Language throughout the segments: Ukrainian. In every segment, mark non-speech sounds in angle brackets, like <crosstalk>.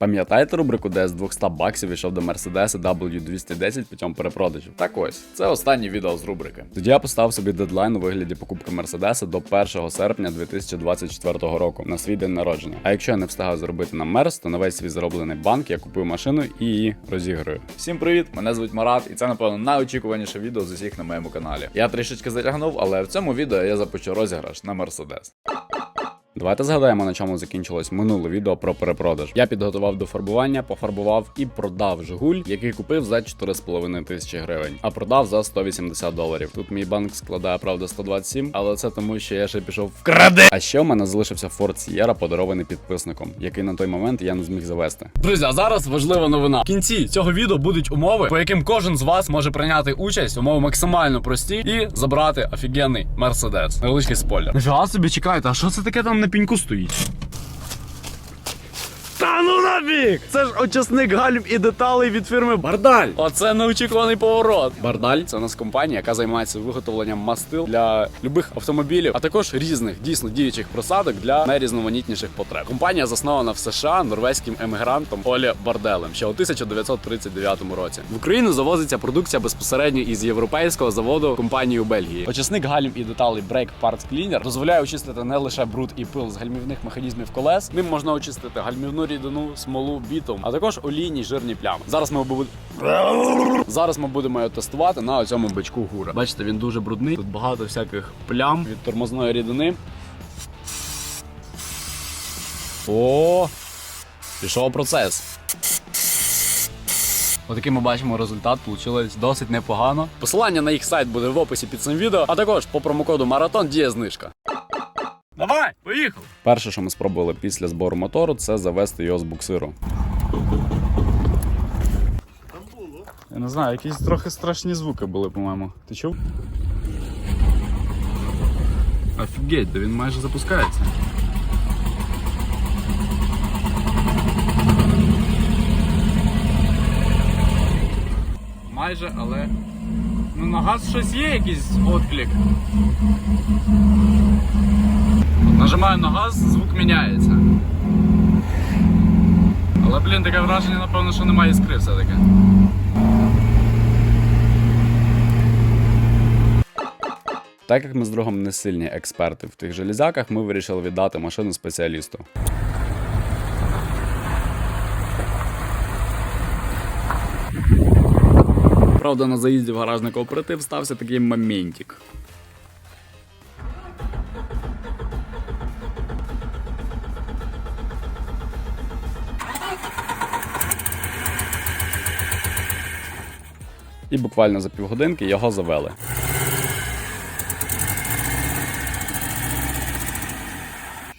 Пам'ятаєте рубрику, де з 200 баксів йшов до Mercedes W210 путем перепродажів? Так ось, це останнє відео з рубрики. Тоді я поставив собі дедлайн у вигляді покупки Мерседеса до 1 серпня 2024 року на свій день народження. А якщо я не встигаю зробити на Мерс, то на весь свій зароблений банк я купую машину і її розіграю. Всім привіт! Мене звуть Марат, і це напевно найочікуваніше відео з усіх на моєму каналі. Я трішечки затягнув, але в цьому відео я запущу розіграш на Мерседес. Давайте згадаємо, на чому закінчилось минуле відео про перепродаж. Я підготував до фарбування, пофарбував і продав Жигуль, який купив за 4,5 тисячі гривень, а продав за 180 доларів. Тут мій банк складає правда 127, але це тому, що я ще пішов в. А ще у мене залишився Ford Sierra, подарований підписником, який на той момент я не зміг завести. Друзі, а зараз важлива новина. В кінці цього відео будуть умови, по яким кожен з вас може прийняти участь. Умови максимально прості і забрати офігенний мерседес. Невеличкий спойлер. Нафіга собі чекайте, а що це таке там на піньку стоїть? Ну! Це ж очисник гальм і деталей від фірми Бардаль. Оце неочікуваний поворот. Бардаль це у нас компанія, яка займається виготовленням мастил для любих автомобілів, а також різних дійсно діючих просадок для найрізноманітніших потреб. Компанія заснована в США норвезьким емігрантом Олі Барделем ще у 1939 році. В Україну завозиться продукція безпосередньо із європейського заводу компанії у Бельгії. Очисник гальм і деталей Brake Parts Cleaner дозволяє очистити не лише бруд і пил з гальмівних механізмів колес. Ним можна очистити гальмівну рідину, смолу, бітум, а також олійні жирні плями. Зараз ми будемо Зараз ми будемо його тестувати на цьому бичку гура. Бачите, він дуже брудний. Тут багато всяких плям від тормозної рідини. О, пішов процес. Отакий ми бачимо результат, вийшло досить непогано. Посилання на їх сайт буде в описі під цим відео, а також по промокоду Маратон діє знижка. Давай, поїхав! Перше, що ми спробували після збору мотору, це завести його з буксиру. Я не знаю, якісь трохи страшні звуки були, по-моєму. Ти чув? Офігеть, да він майже запускається. Майже, але. Ну на газ щось є якийсь відклик. Нажимаю на газ, звук міняється. Але, блін, таке враження, напевно, що немає іскри все-таки. Так як ми з другом не сильні експерти в тих железяках, ми вирішили віддати машину спеціалісту. Правда, на заїзді в гаражний кооператив стався такий моментик. І буквально за півгодинки його завели.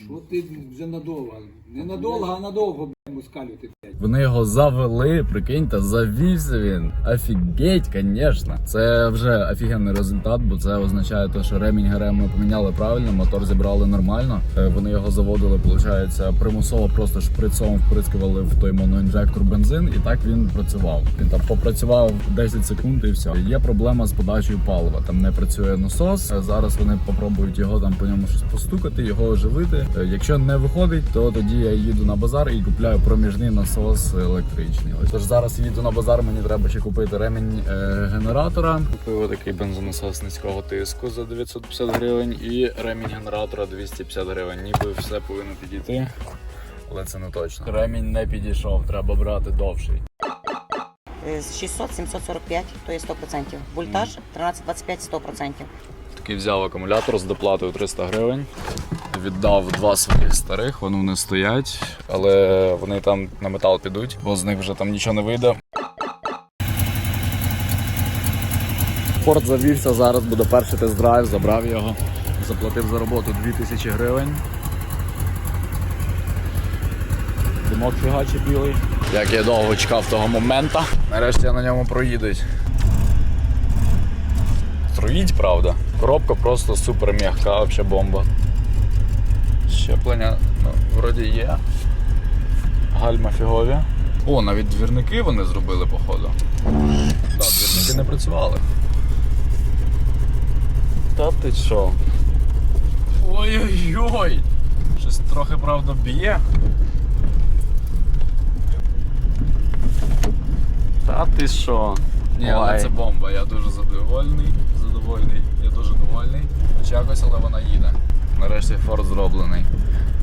Що ти вже надовго? Не надовго, а надовго, блядь. Вони його завели, прикиньте, завівся він. Офігеть, звісно. Це вже офігенний результат, бо це означає, те, що ремінь ГРМ ми поміняли правильно, мотор зібрали нормально. Е, Вони його заводили, виходить, примусово просто шприцом вприскували в той моноінжектор бензин, і так він працював. Він там попрацював 10 секунд і все. Є проблема з подачею палива. Там не працює насос. Е, Зараз вони попробують його там по ньому щось постукати, його оживити. Е, Якщо не виходить, то тоді я їду на базар і купляю проміжний насос електричний. Ось тож зараз їду на базар. Мені треба ще купити ремінь е, генератора. Купив такий бензонасос низького тиску за 950 гривень і ремінь генератора 250 гривень. Ніби все повинно підійти, але це не точно. Ремінь не підійшов, треба брати довший. Е, з 600 745, то є 100%. Вольтаж 1325 100%. Такий взяв акумулятор з доплатою 300 гривень. Віддав два своїх старих, вони не стоять, але вони там на метал підуть, бо з них вже там нічого не вийде. Форд завівся, зараз буде перший тест-драйв, забрав його, заплатив за роботу 2000 гривень. Димок фігачі білий. Як я довго чекав того моменту. Нарешті я на ньому проїдусь. Троїть, правда. Коробка просто супер м'яка, взагалі бомба. Щеплення, ну, вроді є. Гальма фігові. О, навіть двірники вони зробили, походу. Так, да, двірники не працювали. Та ти що? Ой-ой-ой! Щось трохи, правда, б'є. Та ти що? Ні, але це бомба. Я дуже задовольний. Задовольний. Я дуже довольний. Хоч якось, але вона їде. Нарешті форт зроблений.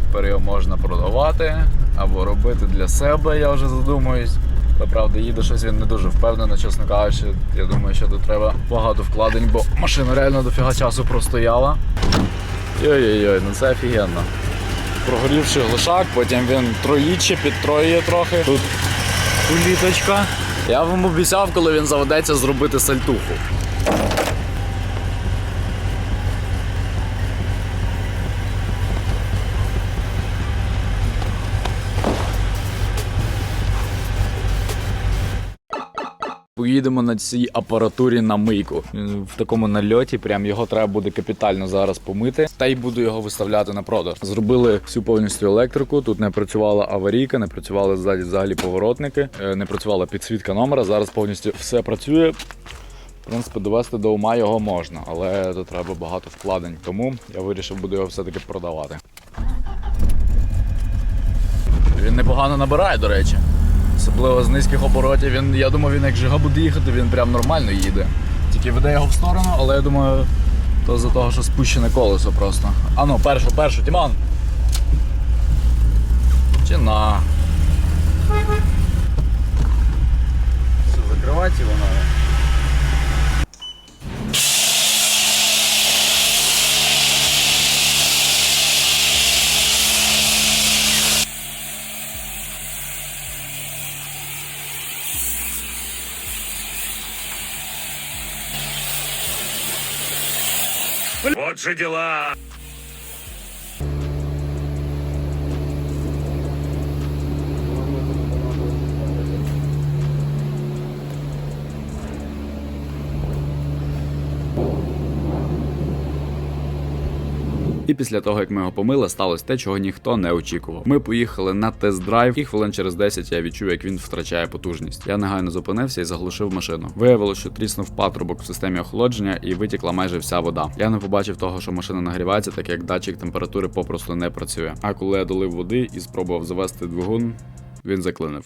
Тепер його можна продавати або робити для себе, я вже задумуюсь. Та їде щось він не дуже впевнено, чесно кажучи. Я думаю, що тут треба багато вкладень, бо машина реально дофіга часу простояла. Йой-йой-йой, ну це офігенно. Прогорівши глушак, потім він троїче, підтроює трохи. Тут уліточка. Я вам обіцяв, коли він заведеться, зробити сальтуху. Поїдемо на цій апаратурі на мийку. В такому нальоті, прям його треба буде капітально зараз помити. Та й буду його виставляти на продаж. Зробили всю повністю електрику. Тут не працювала аварійка, не працювали ззаді взагалі поворотники, е, не працювала підсвітка номера. Зараз повністю все працює. В принципі, довести до ума його можна, але тут треба багато вкладень. Тому я вирішив буду його все-таки продавати. Він непогано набирає, до речі. Особливо з низьких оборотів. Він, я думаю, він як жига буде їхати, він прям нормально їде. Тільки веде його в сторону, але я думаю, то за того, що спущене колесо просто. А ну, першу, першу, Тімон. Чи на. Вот дела! Після того, як ми його помили, сталося те, чого ніхто не очікував. Ми поїхали на тест-драйв, і хвилин через 10 я відчув, як він втрачає потужність. Я негайно зупинився і заглушив машину. Виявилося, що тріснув патрубок в системі охолодження і витікла майже вся вода. Я не побачив того, що машина нагрівається, так як датчик температури попросту не працює. А коли я долив води і спробував завести двигун, він заклинив.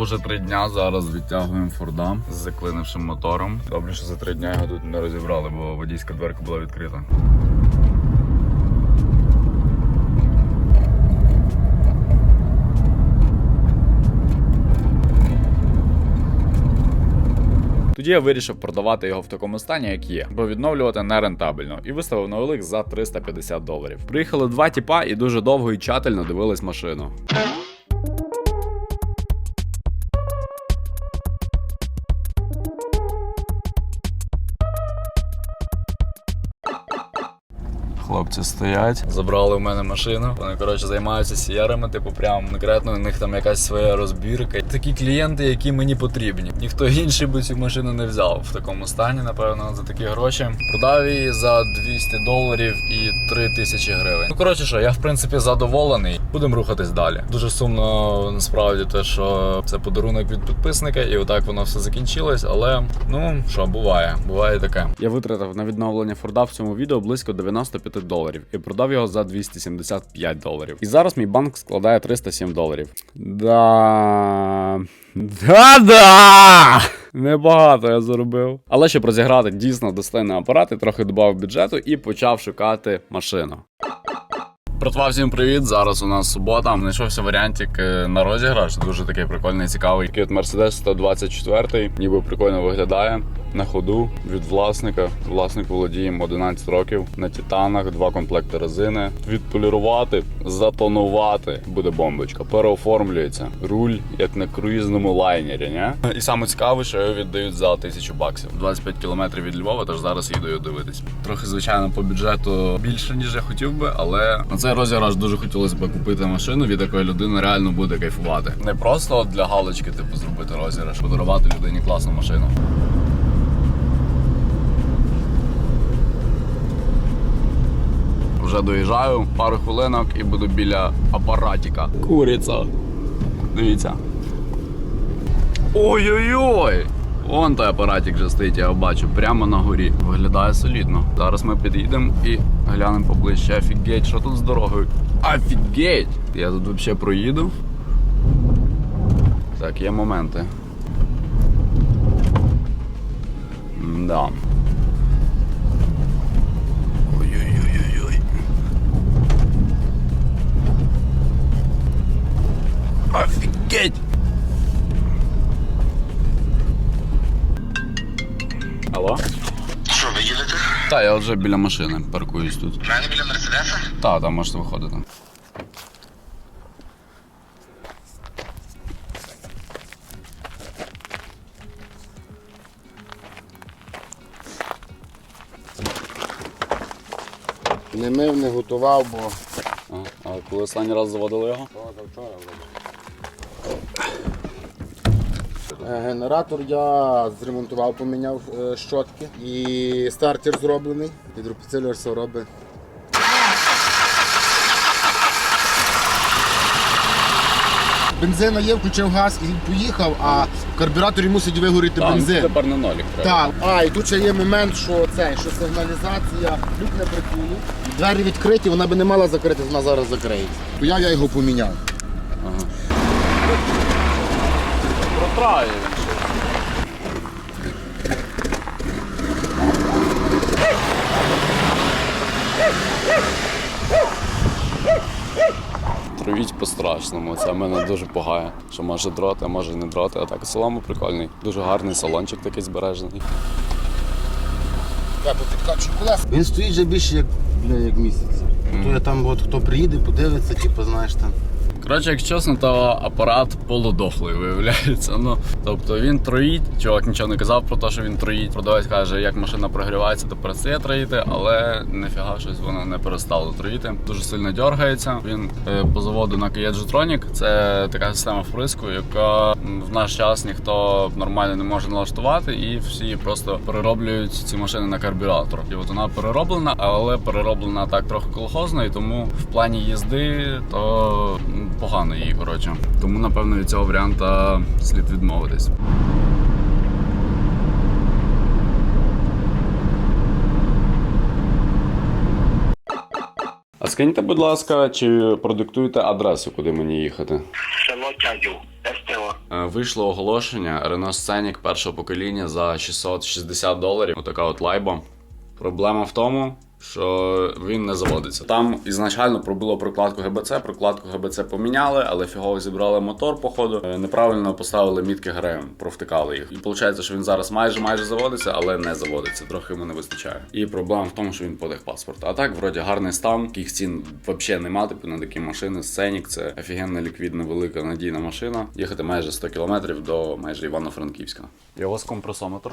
Вже три дня. Зараз відтягуємо Форда з заклинившим мотором. Добре, що за три дня його тут не розібрали, бо водійська дверка була відкрита. Тоді я вирішив продавати його в такому стані, як є, бо відновлювати не рентабельно, і виставив на OLX за 350 доларів. Приїхали два тіпа і дуже довго і тщательно дивились машину. Хлопці стоять, забрали в мене машину. Вони коротше займаються сіярами, типу, прям конкретно у них там якась своя розбірка. Такі клієнти, які мені потрібні. Ніхто інший би цю машину не взяв в такому стані, напевно, за такі гроші. Продав її за 200 доларів і 3 тисячі гривень. Ну коротше, що я в принципі задоволений. Будемо рухатись далі. Дуже сумно насправді те, що це подарунок від підписника, і отак воно все закінчилось. Але ну що, буває, буває таке. Я витратив на відновлення Форда в цьому відео близько 95 доларів і продав його за 275 доларів. І зараз мій банк складає 307 доларів. Да. Да-да! Небагато я заробив. Але щоб розіграти дійсно достойний апарат, я трохи додав бюджету і почав шукати машину. Братва, всім привіт! Зараз у нас субота. Знайшовся варіантик е, на розіграш. Дуже такий прикольний, цікавий. Такий от Mercedes 124, ніби прикольно виглядає. На ходу від власника. Власник володіє 11 років на титанах, два комплекти резини. Відполірувати, затонувати буде бомбочка. Переоформлюється. Руль як на круїзному лайнері. Не? І саме цікаве, що його віддають за 1000 баксів. 25 кілометрів від Львова, тож зараз їду дивитись. Трохи, звичайно, по бюджету більше ніж я хотів би, але на це цей розіграш дуже хотілося б купити машину, від якої людина реально буде кайфувати. Не просто для галочки, типу, зробити розіграш, подарувати людині класну машину. Вже доїжджаю, пару хвилинок і буду біля апаратіка. Куриця. Дивіться. Ой-ой-ой! Вон той апаратик вже стоїть, я його бачу, прямо на горі. Виглядає солідно. Зараз ми під'їдемо і глянемо поближче. Офігеть, що тут з дорогою? Офігеть! Я тут взагалі проїду. Так, є моменти. Да. Ой-ой-ой-ой. Офігеть! Алло? Що, ви їдете? Так, я вже біля машини паркуюсь тут. У мене біля Мерседеса? Так, там можете виходити. Не мив, не готував, бо А, а коли останній раз заводили його? е, генератор я зремонтував, поміняв е, щотки і стартер зроблений. Гідропідсилювач все робить. Бензина є, включив газ і поїхав, а в карбюраторі мусить вигоріти Так, бензин. тепер не нолік. Так, а і тут ще є момент, що це, що сигналізація люк не прикули. Двері відкриті, вона би не мала закритися, вона зараз закриється. То я, я його поміняв. Протрає. Травіть по-страшному, це в мене дуже пугає. Що може дроти, а може не дроти. А так саламу прикольний. Дуже гарний салончик такий збережений. Він стоїть вже більше як, бля, як місяць. То я там, от хто приїде, подивиться, типу, знаєш там. Коротше, як чесно, то апарат полудохлий виявляється. Ну тобто він троїть. Чувак нічого не казав про те, що він троїть. Продавець каже, як машина прогрівається, то перестає троїти, але ніфіга щось воно не перестало троїти. Дуже сильно дергається. Він е, по заводу на Kia Jetronic. Це така система вприску, яка в наш час ніхто нормально не може налаштувати, і всі просто перероблюють ці машини на карбюратор. І от вона перероблена, але перероблена так трохи колхозно, і тому в плані їзди то погано її, коротше. Тому, напевно, від цього варіанта слід відмовитись. А скиньте, будь ласка, чи продиктуєте адресу, куди мені їхати? Село Тягів, СТО. Е, Вийшло оголошення Renault Scenic першого покоління за 660 доларів. Отака от лайба. Проблема в тому, що він не заводиться. Там ізначально пробило прокладку ГБЦ, прокладку ГБЦ поміняли, але фігово зібрали мотор, походу. Е, Неправильно поставили мітки ГРМ, провтикали їх. І виходить, що він зараз майже майже заводиться, але не заводиться. Трохи йому не вистачає. І проблема в тому, що він подих паспорт. А так, вроді, гарний стан, яких цін взагалі нема. Типу на такі машини. Scenic – це офігенна ліквідна, велика надійна машина. Їхати майже 100 кілометрів до майже Івано-Франківська. Його з компресометр.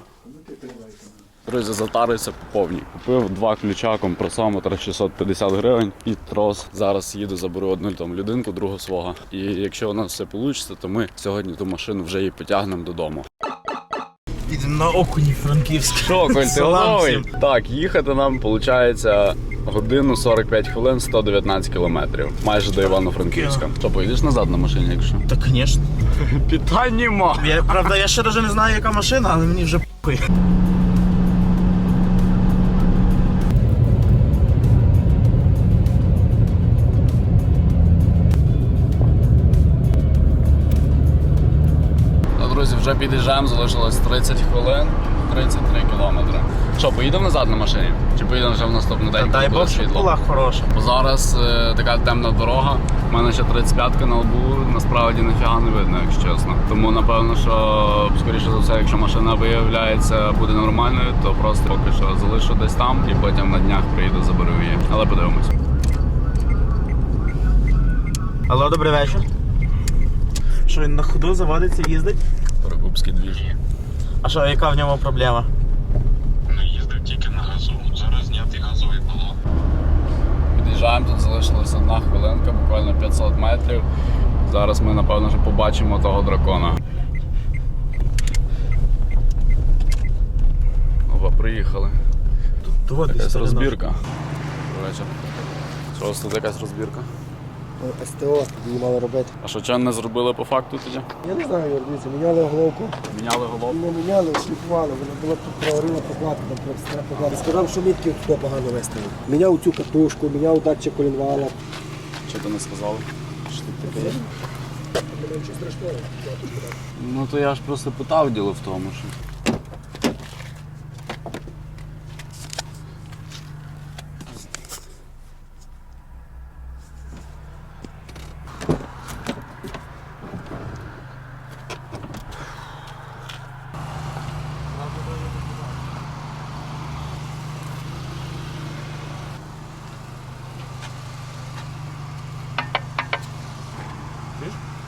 Друзі, затарився по повній. Купив два ключа, компресометр 650 гривень і трос. Зараз їду, заберу одну там людинку, другу свого. І якщо у нас все вийде, то ми сьогодні ту машину вже її потягнемо додому. Їдемо на окуні Франківськ. Що, Коль, ти Салам готовий? Так, їхати нам виходить годину 45 хвилин, 119 кілометрів. Майже до Івано-Франківська. Що, поїдеш назад на машині, якщо? Та, звісно. <laughs> Питань нема. Я, правда, я ще навіть не знаю, яка машина, але мені вже пи. Вже під'їжджаємо, залишилось 30 хвилин, 33 кілометри. Що, поїдемо назад на машині? Чи поїдемо вже в наступний день? Дай Бог, щоб була хороша. Бо зараз е, така темна дорога. У мене ще 35-ка на лбу, насправді ніфіга не видно, якщо чесно. Тому напевно, що скоріше за все, якщо машина виявляється буде нормальною, то просто поки що залишу десь там і потім на днях приїду, заберу її. Але подивимось. Алло, добрий вечір. Що він на ходу заводиться, їздить? Перекупський двіж. А що, яка в ньому проблема? Ну, їздив тільки на газу. Зараз знятий газовий балон. Під'їжджаємо, тут залишилася одна хвилинка, буквально 500 метрів. Зараз ми, напевно, вже побачимо того дракона. Опа, приїхали. Якась розбірка. Добрий вечір. Що у вас тут якась розбірка? СТО її мали робити. А що чого не зробили по факту тоді? Я не знаю, дивіться, міняли головку, Міняли голову? не міняли, шліфували, вона була тут прогоріла прокладка, там стара прокладка. Сказав, що мітки туди погано виставив. Міняв цю катушку, міняв датчик колінвала. Що ти не сказав? Що тут таке? Ну то я ж просто питав діло в тому, що.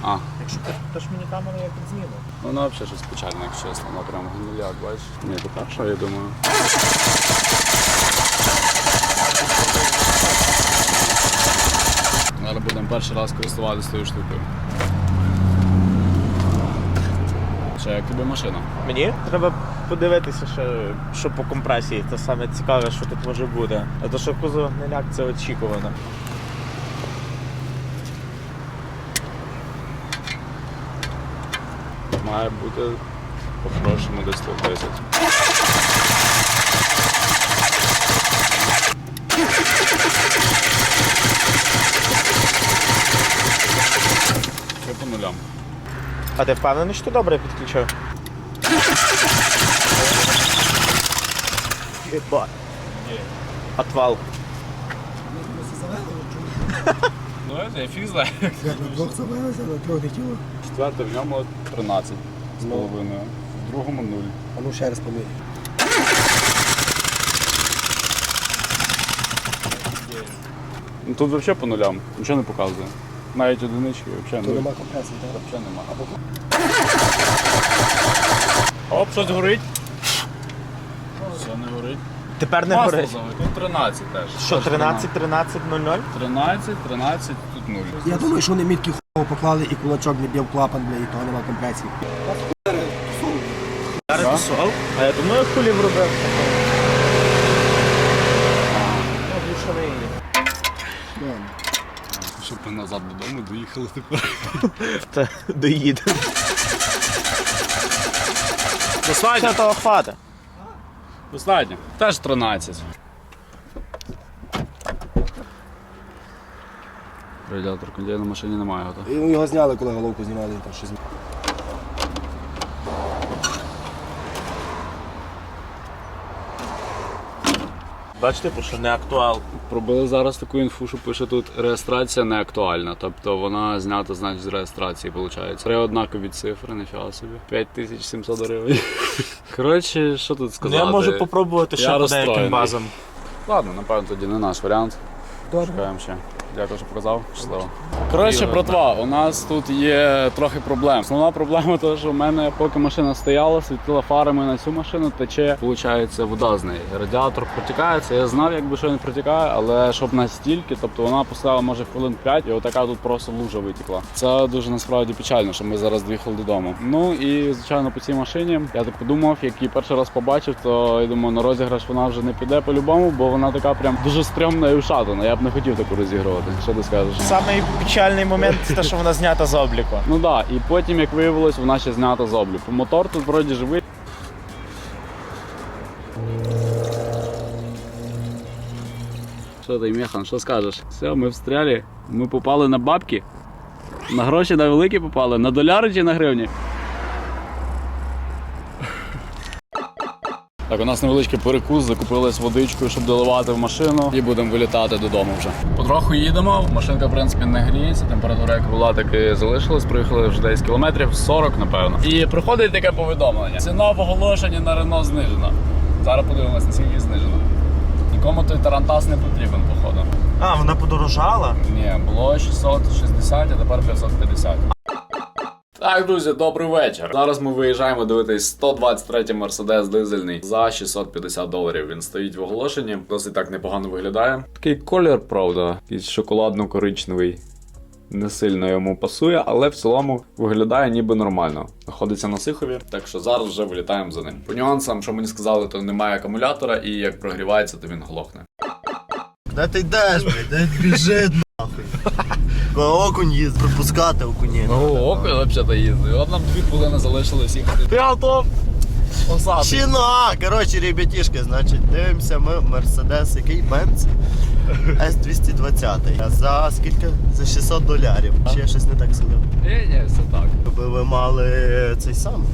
А, Тож мені камеру як ну вона взагалі щось печальне, якщо чесно, вона прям гниляк, бачиш. Ні, то перша, я думаю. Зараз будемо перший раз користуватися цією штукою. Що, як тобі машина? Мені треба подивитися, що, що по компресії. Це саме цікаве, що тут може бути. А то, що кузов гниляк, це очікувано. Має бути по-хорошому десь 110. Все по нулям. А ти впевнений, що ти добре підключив? Єбать. Отвал. <laughs> Ну, це фіг знає. На двох завелися, на трьох не тіло. Четвертий в ньому 13 з половиною, в другому 0. А ну ще раз поміряй. Ну тут взагалі по нулям, нічого не показує. Навіть одинички взагалі нуль. нема компресії, так? Взагалі нема. Оп, щось горить. Все. Тепер не Масло горить. Тут 13 теж. Що, 13, 13, 00? 13, 13, тут 0. Я думаю, що вони мітки хуйово поклали і кулачок не б'є в клапан, бля, і того нема компресії. Зараз пішов. А я думаю, хулі вробив. Щоб ми назад додому доїхали тепер. <laughs> Та доїдемо. доїде. Достатньо того хвата. Достатньо. Теж 13. Радіатор кондей на машині немає. Його зняли, коли головку знімали, там щось. Бачите, про що не актуал. Пробили зараз таку інфу, що пише тут реєстрація не актуальна. Тобто вона знята, значить, з реєстрації, виходить. Три однакові цифри, ніфіга собі. 5700 гривень. <laughs> Коротше, що тут Ну, сказати? я можу попробувати ще по деяким базам. Ладно, напевно, тоді не наш варіант. Чекаємо ще. Дякую, що показав. Щасливо. Коротше, братва, у нас тут є трохи проблем. Основна проблема <laughs> те, що в мене, поки машина стояла, світила фарами на цю машину, тече, виходить, вода з неї. Радіатор протікається. Я знав, якби що він протікає, але щоб настільки, тобто вона поставила може хвилин 5, і отака тут просто лужа витікла. Це дуже насправді печально, що ми зараз доїхали додому. Ну і звичайно по цій машині я так подумав, як її перший раз побачив, то я думаю, на розіграш вона вже не піде по-любому, бо вона така прям дуже стрьомна і ушатана. Я б не хотів таку розігрувати. Що ти скажеш? Самий печальний момент те, що вона знята з обліку. Ну так, да. і потім, як виявилось, вона ще знята з обліку. Мотор тут вроді живий. Що ти, Механ, що скажеш? Все, ми встряли, ми попали на бабки. На гроші на великі попали, на доляри чи на гривні? Так, у нас невеличкий перекус, закупились водичкою, щоб доливати в машину, і будемо вилітати додому вже. Потроху їдемо. Машинка, в принципі, не гріється. Температура, як була, так і залишилась. Проїхали вже десь кілометрів 40, напевно. І приходить таке повідомлення. Ціна в оголошенні на Рено знижена. Зараз подивимось, наскільки знижена. Нікому той тарантас не потрібен, походу. А, вона подорожала? Ні, було 660, а тепер 550. Так, друзі, добрий вечір. Зараз ми виїжджаємо дивитись 123-й Мерседес дизельний за 650 доларів. Він стоїть в оголошенні, досить так непогано виглядає. Такий колір, правда, якийсь шоколадно-коричневий. Не сильно йому пасує, але в цілому виглядає ніби нормально. Знаходиться на Сихові, так що зараз вже вилітаємо за ним. По нюансам, що мені сказали, то немає акумулятора, і як прогрівається, то він глохне. Де ти йдеш, блядь? Де біжить окунь їздить, пропускати окуні. Ну, око взагалі їздить. От нам дві хвилини залишилось їхати. Ти готов? Осади. Чина! Коротше, ребятішки, значить, дивимося ми Мерседес, який Бенц С220. За скільки? За 600 долярів. Чи я щось не так сказав? Ні, ні, все так. Би ви мали цей сам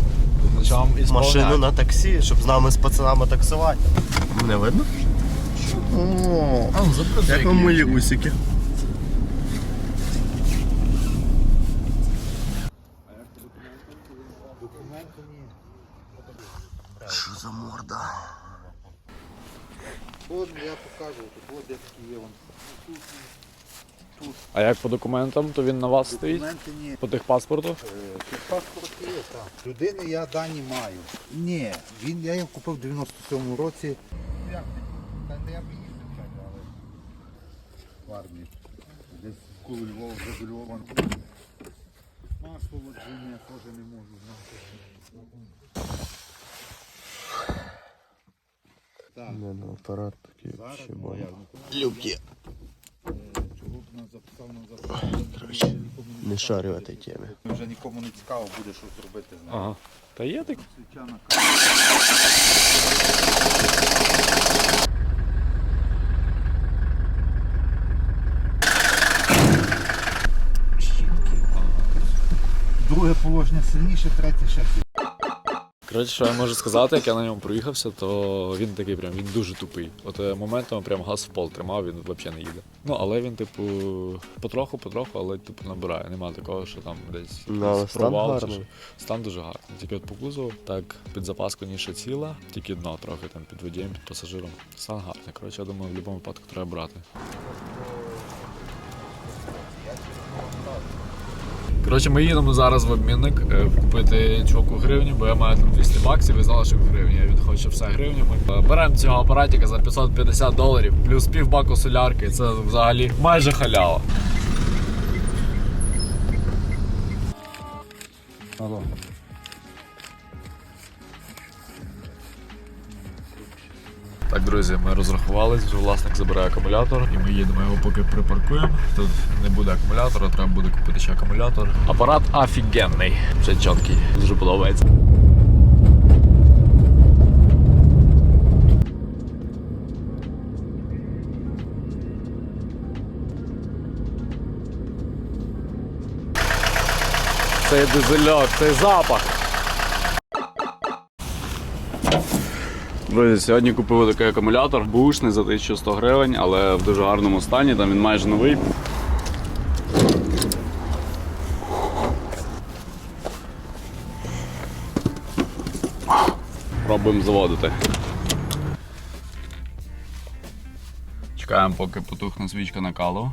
машину на таксі, щоб з нами з пацанами таксувати. Не видно? О, як вам мої усики. Що за морда? А як по документам, то він на вас стоїть? Документи ні. По техпаспорту? Паспорт є, так. Людини я дані маю. Ні, він, я його купив в 97-му році. Як? Та не я б їздив, чекай, але в армії. Десь коло Львова, вже до Львова. Масло водження я теж не можу знати. Так, Не, ну апарат такий зараз ще ну, а як? Нас записав на записав? Не шарю в цій темі. Вже нікому не цікаво буде щось зробити з ним. Ага. Та є так? Друге положення сильніше, третє ще сильніше. Коротше, що я можу сказати, як я на ньому проїхався, то він такий прям він дуже тупий. От е, моментами прям газ в пол тримав, він взагалі не їде. Ну але він, типу, потроху, потроху, але типу набирає. Нема такого, що там десь стан провал чи Стан дуже гарний. Тільки от по кузову, так під запаску ніше ціла, тільки дно трохи там під водієм, під пасажиром. Стан гарний. Коротше, я думаю, в будь-якому випадку треба брати. Коротше, ми їдемо зараз в обмінник е, купити чуваку гривні, бо я маю там 200 баксів і залишив гривні. Він хоче все гривнями. Е, Беремо цього апаратика за 550 доларів, плюс пів баку солярки. Це взагалі майже халява. Алло. Так, друзі, ми розрахувались, вже власник забирає акумулятор, і ми їдемо його поки припаркуємо. Тут не буде акумулятора, треба буде купити ще акумулятор. Апарат офігенний, вже чіткий, дуже подобається. Цей дизельок, цей запах. Друзі, сьогодні купив такий акумулятор, бушний за 1100 гривень, але в дуже гарному стані, там він майже новий. Пробуємо заводити. Чекаємо, поки потухне свічка накалу.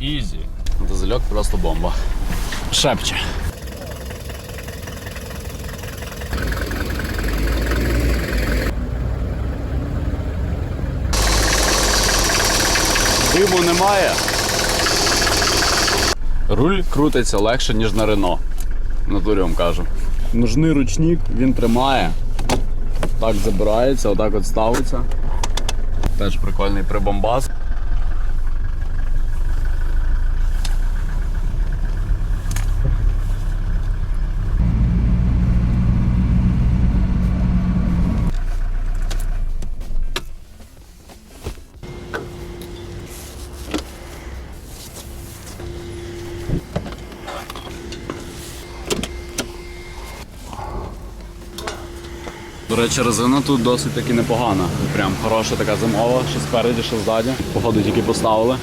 Ізі. Дизельок просто бомба. Шепче. Диму немає. Руль крутиться легше, ніж на Рено. Натурі вам кажу. Нужний ручник, він тримає. Так забирається, отак от ставиться. Теж прикольний прибомбас. До речі, резина тут досить таки непогана. Прям хороша така зимова, що спереді, що ззаді. Походу тільки поставили.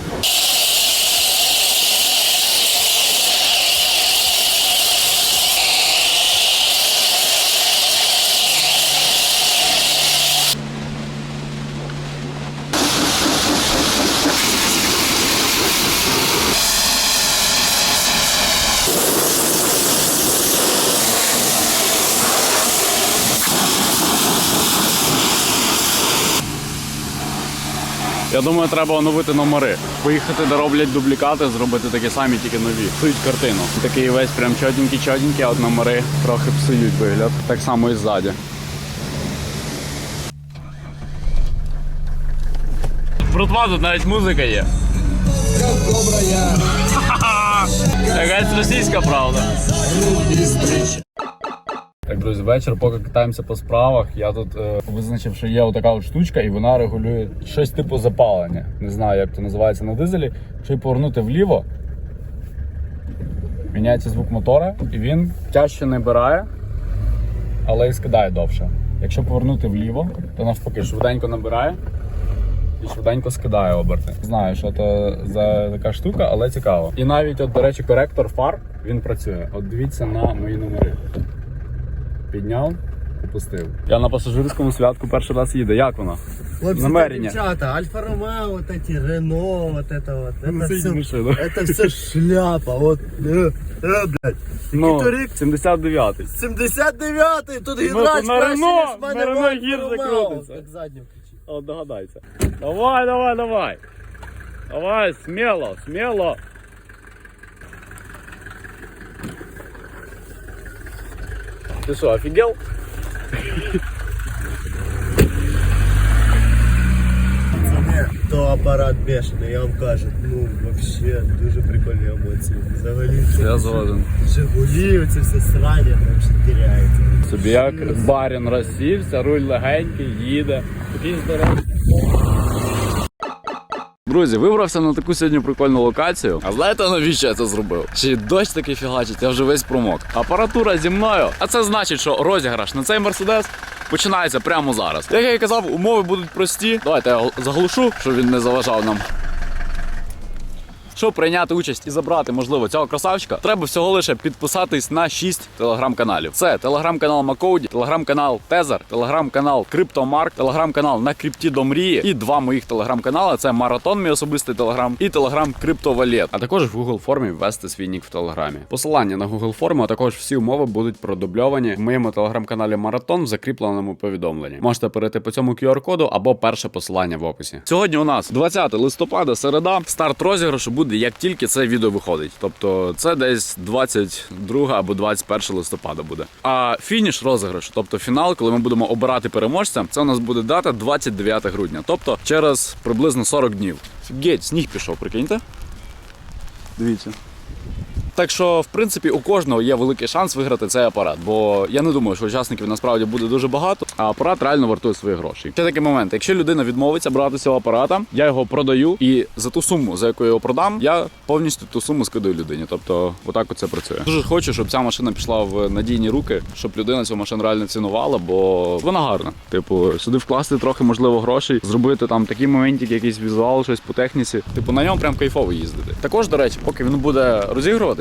Думаю, треба оновити номери. Поїхати, де роблять дублікати, зробити такі самі, тільки нові. Псують картину. Такий весь прям чотенький, чотенький, а от номери трохи псують вигляд. Так само і ззаді. Братва, тут навіть музика є. Якась російська правда. Так, друзі, вечір, поки катаємося по справах, я тут е, визначив, що є отака от штучка, і вона регулює щось типу запалення. Не знаю, як це називається на дизелі. Якщо повернути вліво, міняється звук мотора, і він тяжче набирає, але і скидає довше. Якщо повернути вліво, то навпаки швиденько набирає і швиденько скидає оберти. Знаю, що це за така штука, але цікаво. І навіть, от, до речі, коректор фар він працює. От дивіться на мої номери. Підняв, опустив. Я на пасажирському святку перший раз їду. Як воно? Хлопці, Намерення. дівчата, Альфа Ромео, вот эти, Рено, вот это вот. Ну, Это це все, машина. это все шляпа. Вот, э, э, блядь. Ну, Який то рік? 79-й. 79-й, тут Ну, гідрач то на краще, Рено, ніж в мене на Рено в Альфа гірше Ромео. крутиться. Так задню включив. От догадайся. Давай, давай, давай. Давай, смело, смело. Ты что, офигел? Це то апарат бешений, я вам кажу. Ну, вообще, дуже прикольні емоції. Взагалі, це Я згоден. Жигулі, це все срання, там ще теряється. Собі як барін розсівся, руль легенький, їде. Такий здоровий. Друзі, вибрався на таку сьогодні прикольну локацію. А знаєте навіщо я це зробив? Чи дощ такий фігачить, я вже весь промок. Апаратура зі мною. А це значить, що розіграш на цей мерседес починається прямо зараз. Як я і казав, умови будуть прості. Давайте я заглушу, щоб він не заважав нам. Щоб прийняти участь і забрати, можливо, цього красавчика, треба всього лише підписатись на 6 телеграм-каналів. Це телеграм-канал Макоуді, телеграм-канал Тезер, телеграм-канал Криптомарк, телеграм-канал на крипті до мрії і два моїх телеграм-канали. Це Маратон, мій особистий телеграм, і телеграм Криптовалет. А також в Google формі ввести свій нік в телеграмі. Посилання на Google форму, а також всі умови будуть продубльовані в моєму телеграм-каналі Маратон в закріпленому повідомленні. Можете перейти по цьому QR-коду або перше посилання в описі. Сьогодні у нас 20 листопада, середа. Старт розіграшу буде як тільки це відео виходить. Тобто це десь 22 або 21 листопада буде. А фініш розіграш, тобто фінал, коли ми будемо обирати переможця, це у нас буде дата 29 грудня. Тобто через приблизно 40 днів. Геть, сніг пішов, прикиньте. Дивіться. Так що, в принципі, у кожного є великий шанс виграти цей апарат, бо я не думаю, що учасників насправді буде дуже багато, а апарат реально вартує свої гроші. Ще такий момент: якщо людина відмовиться брати цього апарата, я його продаю, і за ту суму, за яку я його продам, я повністю ту суму скидаю людині. Тобто, отак оце працює. Дуже хочу, щоб ця машина пішла в надійні руки, щоб людина цю машину реально цінувала, бо вона гарна. Типу, сюди вкласти трохи можливо грошей, зробити там такі моментики, якийсь візуал, щось по техніці. Типу на ньому прям кайфово їздити. Також, до речі, поки він буде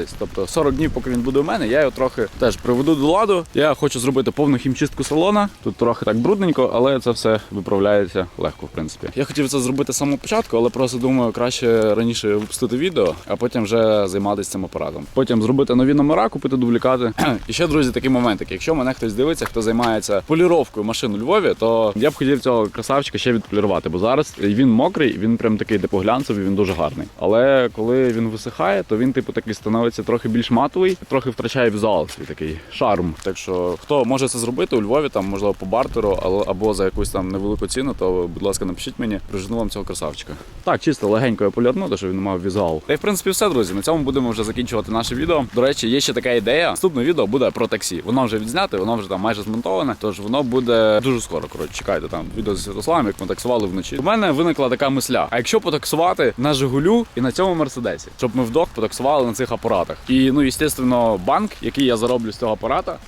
розігруватись, тобто 40 днів, поки він буде у мене, я його трохи теж приведу до ладу. Я хочу зробити повну хімчистку салона. Тут трохи так брудненько, але це все виправляється легко, в принципі. Я хотів це зробити з самого початку, але просто думаю, краще раніше випустити відео, а потім вже займатися цим апаратом. Потім зробити нові номера, купити дублікати. <clears throat> І ще, друзі, такий моментик. Якщо мене хтось дивиться, хто займається поліровкою машин у Львові, то я б хотів цього красавчика ще відполірувати, бо зараз він мокрий, він прям такий типу глянцевий, він дуже гарний. Але коли він висихає, то він типу такий становиться трохи більш матовий, трохи втрачає візуал свій такий шарм. Так що хто може це зробити у Львові, там можливо по бартеру, або за якусь там невелику ціну, то будь ласка, напишіть мені, прижену вам цього красавчика. Так, чисто легенько я полірну, щоб він мав візуал. Та й в принципі все, друзі. На цьому будемо вже закінчувати наше відео. До речі, є ще така ідея. Наступне відео буде про таксі. Воно вже відзняте, воно вже там майже змонтоване. Тож воно буде дуже скоро. Коротше, чекайте там відео з Святославом, як ми таксували вночі. У мене виникла така мисля. А якщо потаксувати на Жигулю і на цьому мерседесі, щоб ми вдвох потаксували на цих апаратах. І ну, звісно, банк, який я зароблю з цього апарата.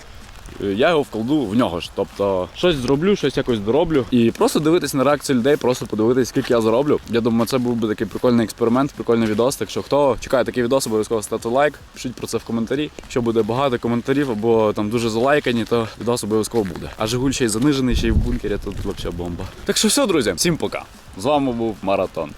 е, Я його вкладу в нього ж. Тобто щось зроблю, щось якось дороблю. І просто дивитись на реакцію людей, просто подивитись, скільки я зароблю. Я думаю, це був би такий прикольний експеримент, прикольний відос. Так що хто чекає такий відос, обов'язково ставте лайк, пишіть про це в коментарі. Якщо буде багато коментарів або там дуже залайкані, то відос обов'язково буде. А Жигуль ще й занижений, ще й в бункері, тут взагалі бомба. Так що все, друзі, всім пока. З вами був Маратон.